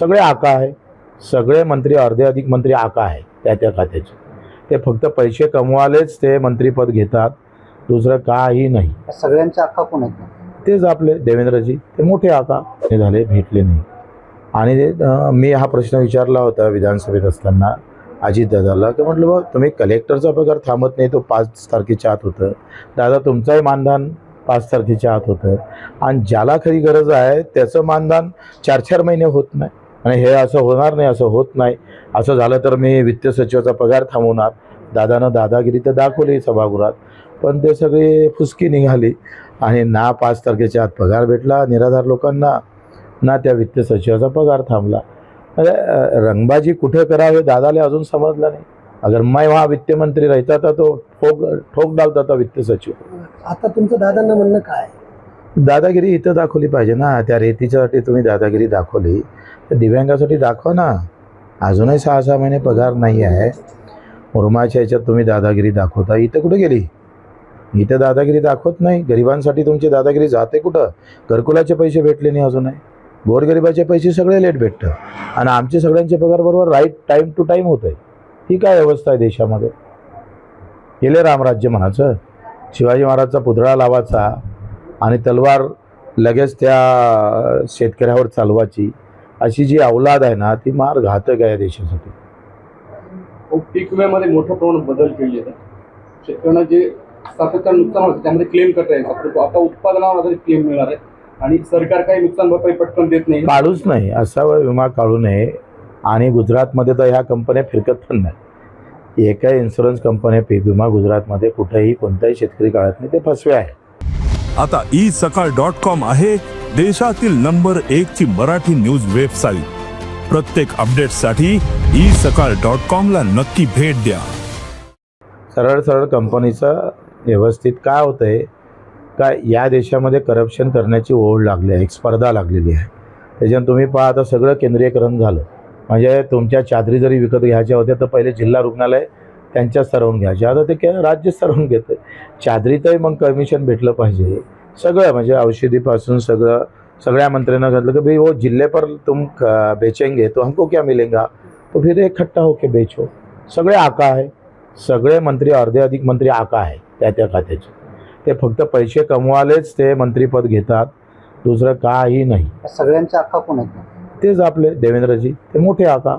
सगळे आका आहे. सगळे मंत्री अर्धे अधिक मंत्री आका आहे त्या त्या खात्याचे. ते फक्त पैसे कमवालेच ते मंत्रीपद घेतात. दुसरं काही नाही. सगळ्यांचे अख्खा कोण आहेत? तेच आपले देवेंद्रजी. ते मोठे आका. ते झाले भेटले नाही. आणि मी हा प्रश्न विचारला होता विधानसभेत असताना. अजितदादाला की म्हटलं बा तुम्ही कलेक्टरचा पगार थांबत नाही तो पाच तारखेच्या आत होतं. दादा तुमचंही मानधन पाच तारखेच्या आत होतं. आणि ज्याला खरी गरज आहे त्याचं मानधन चार चार महिने होत नाही. आणि हे असं होणार नाही असं होत नाही. असं झालं तर मी वित्त सचिवाचा पगार थांबवणार. दादानं दादागिरी तर दाखवली सभागृहात. पण ते सगळी फुसकी निघाली आणि ना पाच तारखेच्या आत पगार भेटला निराधार लोकांना. ना त्या वित्त सचिवाचा पगार थांबला. म्हणजे, अरे रंगबाजी कुठे करावे हे दादाला अजून समजलं नाही. अगर मैं वहाँ वित्त मंत्री रहता था तो ठोक ठोक डालता था वित्त सचिव. आता तुमचं दादांना म्हणणं काय? दादागिरी इथं दाखवली पाहिजे ना. त्या रेतीच्यासाठी तुम्ही दादागिरी दाखवली. तर दिव्यांगासाठी दाखवा ना. अजूनही सहा सहा महिने पगार नाही आहे. मुरमाच्या ह्याच्यात तुम्ही दादागिरी दाखवता. इथं कुठे गेली? इथं दादागिरी दाखवत नाही. गरिबांसाठी तुमची दादागिरी जाते कुठं? घरकुलाचे पैसे भेटले नाही अजूनही. गोरगरिबाचे पैसे सगळे लेट भेटतं. आणि आमचे सगळ्यांचे पगार बरोबर राईट टाईम टू टाईम होत आहे ही काय व्यवस्था आहे देशामध्ये? गेले रामराज्य म्हणाचं शिवाजी महाराजचा पुतळा लावायचा. आणि तलवार लगेच त्या शेतकऱ्यावर चालवायची अशी जी अवलाद आहे ना ती मार घातक आहे देशासाठी. पीक विम्यामध्ये मोठ्या प्रमाणात बदल केले शेतकऱ्यांना जे सातत्यानं नुकसान होतं त्यामध्ये क्लेम करता येईल आता उत्पादनावर आधारित क्लेम मिळणार आहे. आणि सरकार काही नुकसान भरपाई पटकन देत नाही. काढूच नाही. असा विमा काढू नये. आणि गुजरातमध्ये तर ह्या कंपन्या फिरकत पण नाही. एका इन्शुरन्स कंपन्या पीक विमा गुजरातमध्ये कुठेही कोणताही शेतकरी काढत नाही. ते फसवे आहे आता ई सकाळ डॉट कॉम आहे देशातील नंबर एक ची मराठी न्यूज वेबसाईट. प्रत्येक अपडेटसाठी ई सकाळ डॉट कॉमला नक्की भेट द्या. सरळ सरळ कंपनीचं व्यवस्थित काय होतं आहे का या देशामध्ये करप्शन करण्याची ओढ लागली आहे एक स्पर्धा लागलेली आहे. त्याच्यानं तुम्ही पहा आता सगळं केंद्रीयकरण झालं. म्हणजे तुमच्या चादरी जरी विकत घ्यायच्या होत्या तर पहिले जिल्हा रुग्णालय त्यांच्या सरवून घ्यायचे. आता ते काय राज्य सरवून घेतं चादरीतही मग कमिशन भेटलं पाहिजे. सगळं म्हणजे औषधीपासून सगळं सगळ्या मंत्र्यांना घातलं की भाई वो जिले पर तुम बेचेंगे तो हमको क्या मिलेगा? तो फिर इकट्ठा होके बेचो. सगळे आका आहे. सगळे मंत्री अर्धे अधिक मंत्री आका आहे त्या त्या खात्याचे. ते फक्त पैसे कमवालेच ते मंत्रीपद घेतात. दुसरं काही नाही. सगळ्यांचे अख्खा कोण आहेत? तेच आपले देवेंद्रजी. ते मोठे आका.